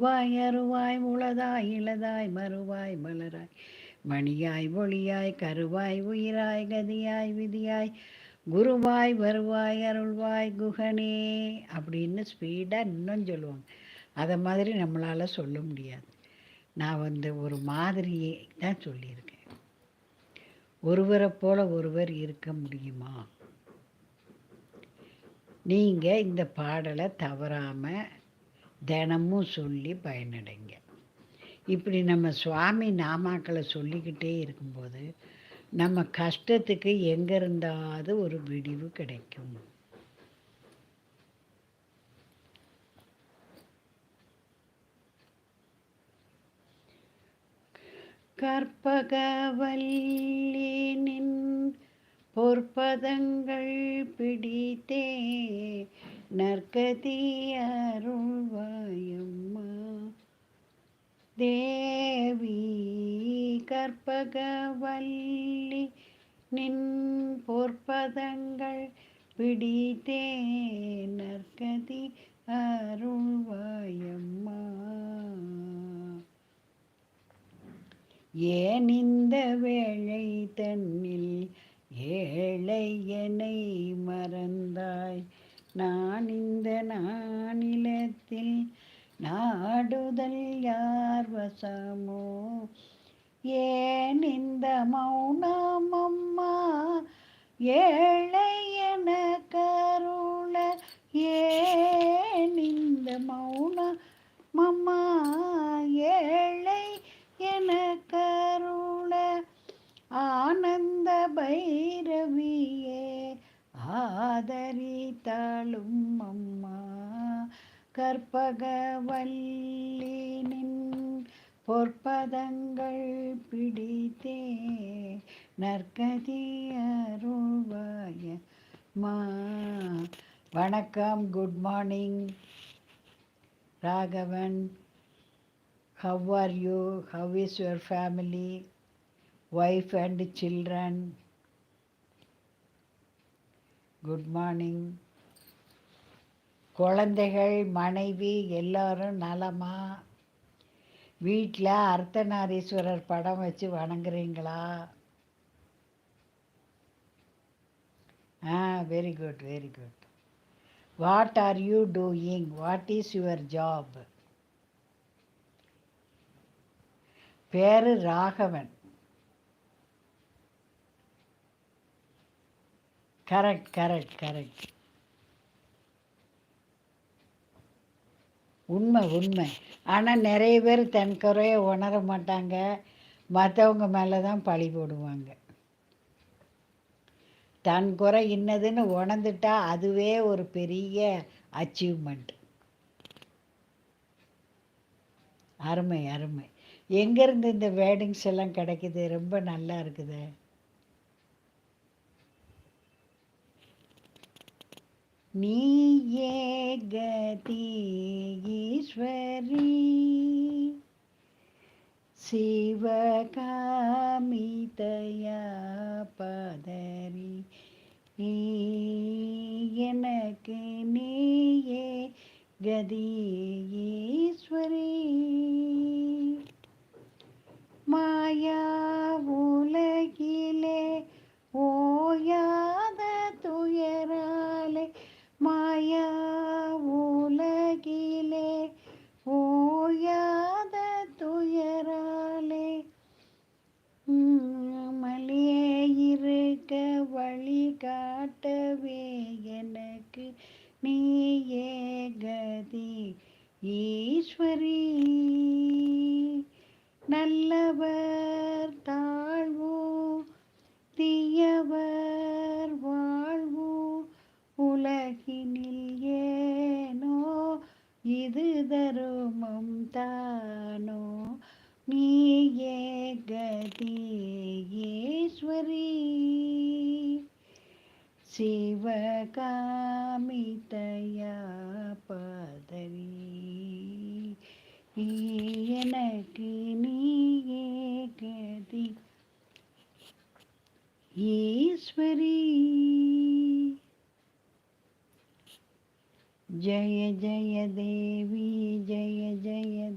வாய் அருவாய் முளதாய் இளதாய் மறுவாய் மலராய். மணியாய் ஒளியாய் கருவாய் உயிராய் கதியாய் விதியாய். குருவாய் வருவாய் அருள்வாய் குகனே அப்படின்னு ஸ்பீடாக இன்னும் சொல்லுவாங்க. அதை மாதிரி நம்மளால் சொல்ல முடியாது. நான் வந்து ஒரு மாதிரியே தான் சொல்லியிருக்கேன். ஒருவரை போல ஒருவர் இருக்க முடியுமா? நீங்கள் இந்த பாடலை தவறாமல் தினமும் சொல்லி பயனடைங்க. இப்படி நம்ம சுவாமி நாமாக்களை சொல்லிக்கிட்டே இருக்கும்போது நம்ம கஷ்டத்துக்கு எங்கே இருந்தாவது ஒரு விடிவு கிடைக்கும். கற்பகவல்லினின் பொற்பதங்கள் பிடித்தே நற்கதியருள்வாயம்மா தேவி கற்பகவல்லி நின் பொற்பதங்கள் பிடித்தே நற்கதி அருள்வாயம்மா ஏன் இந்த வேளை தன்னில் ஏழையனை மறந்தாய்? நான் நான் இந்த நானிலத்தில் நாடுதல் யார் வசமோ? ஏன் இந்த மௌனம் அம்மா? ஏழை என கருள ஏன் இந்த மௌனம் அம்மா? ஏழை என கருள ஆனந்த பைரவி கற்பகவல்லினின் பொற்பதங்கள் பிடித்தே நற்கதி அருள்வாய மா. வணக்கம் good morning Raghavan how are you how is your family wife and children good morning குழந்தைகள் மனைவி எல்லாரும் நலமா? வீட்டில் அர்த்தநாரீஸ்வரர் படம் வச்சு வணங்குறீங்களா? ஆ very good very good what are you doing what is your job பேரு ராகவன். கரெக்ட் கரெக்ட் கரெக்ட் உண்மை உண்மை. ஆனால் நிறைய பேர் தன் குறைய உணர மாட்டாங்க. மற்றவங்க மேலே தான் பழி போடுவாங்க. தன் குறை இன்னதுன்னு உணர்ந்துட்டா அதுவே ஒரு பெரிய அச்சீவ்மெண்ட் அருமை அருமை. எங்கேருந்து இந்த வேர்டிங்ஸ் எல்லாம் கிடைக்குது? ரொம்ப நல்லா இருக்குது. நீயே கதி சிவகாமிதயா பதரி எனக்கு நீயே கதி ஈஸ்வரி நல்லவர் தாழ்வோ தீயவர் வாழ்வோ உலகினில் ஏனோ இது தருமம் தானோ? நீயே கதி ஈஸ்வரி சிவகாமிதயா ईश्वरी। जय जय देवी जय जय